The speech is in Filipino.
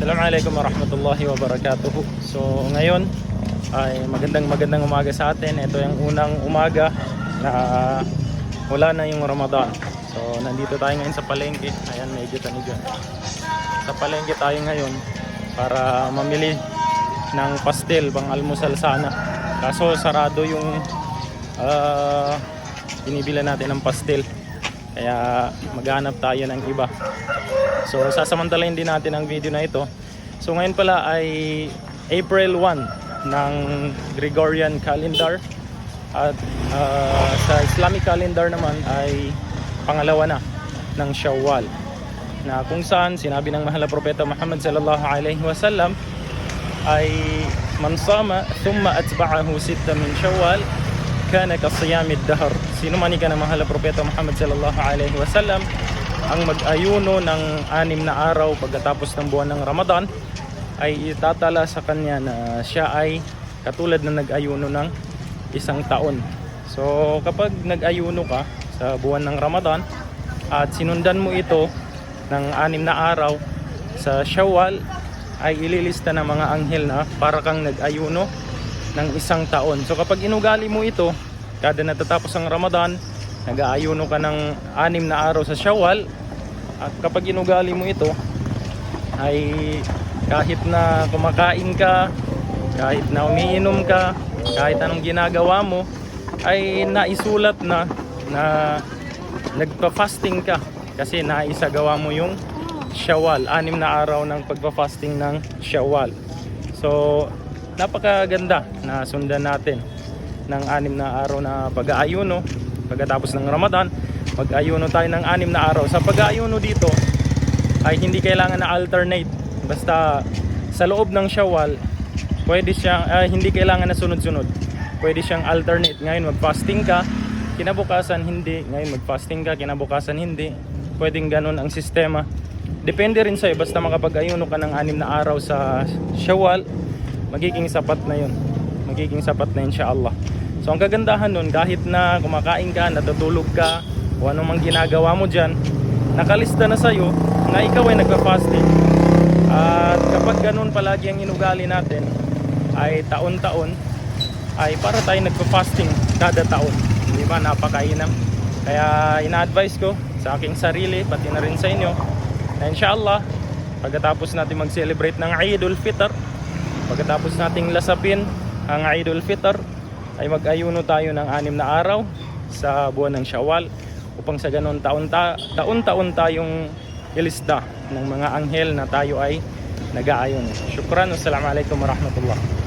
Assalamualaikum warahmatullahi wabarakatuh. So ngayon ay magandang magandang umaga sa atin. Ito yung unang umaga na wala na yung Ramadan. So nandito tayo ngayon sa palengke. Ayan medyo tani dyan. Sa palengke tayo ngayon para mamili ng pastel pang almusal sana. Kaso sarado yung ah, binibila natin ng pastel. Kaya maghanap tayo ng iba. So sasamantalahin din natin ang video na ito. So ngayon pala ay April 1 ng Gregorian calendar. At ah, sa Islamic calendar naman ay pangalawa na ng Shawwal. Na kung saan sinabi ng mahal na propeta Muhammad sallallahu alaihi wasallam ay man sama thumma atba'ahu sitta min Shawwal kana kasiyamid dahr sino man ka ng mahal na propeta Muhammad sallallahu alaihi wasallam ang mag-ayuno ng anim na araw pagkatapos ng buwan ng Ramadan ay itatala sa kanya na siya ay katulad na nag-ayuno ng isang taon. So kapag nag-ayuno ka sa buwan ng Ramadan at sinundan mo ito ng anim na araw sa Shawwal ay ililista ng mga anghel na para kang nag-ayuno ng isang taon. So kapag inugali mo ito, kada natatapos ang Ramadan, nag-aayuno ka ng anim na araw sa Shawwal at kapag inugali mo ito ay kahit na kumakain ka, kahit na umiinom ka, kahit anong ginagawa mo ay naisulat na na nagpa-fasting ka. Kasi naisagawa mo yung Shawwal, anim na araw ng pagpa-fasting ng Shawwal. So, napakaganda na sundan natin ng anim na araw na pag-aayuno pagkatapos ng Ramadan mag-ayuno tayo ng anim na araw. Sa pag-aayuno dito ay hindi kailangan na alternate. Basta sa loob ng Shawwal pwede siyang ah, hindi kailangan na sunod-sunod. Pwede siyang alternate. Ngayon mag-fasting ka kinabukasan hindi. Ngayon mag-fasting ka kinabukasan hindi. Pwedeng ganun ang sistema. Depende rin sa'yo. Basta makapag-ayuno ka ng anim na araw sa Shawwal magiging sapat na yun. Magiging sapat na inshallah so ang kagandahan nun kahit na kumakain ka natutulog ka o anong mang ginagawa mo dyan nakalista na sa'yo na ikaw ay nagpa-fasting. At kapag ganun palagi ang inugali natin ay taon-taon ay para tayo nagpa-fasting kada taon. Di ba? Napakainam kaya ina-advise ko sa aking sarili pati na rin sa inyo na inshallah pagkatapos natin mag-celebrate ng Eidul Fitr pagkatapos nating lasapin ang Eidul Fitr ay mag-ayuno tayo ng anim na araw sa buwan ng Shawwal upang sa ganun taon ta taon-taon tayong ilista ng mga anghel na tayo ay nag-aayon. Shukran. Wassalamualaikum warahmatullahi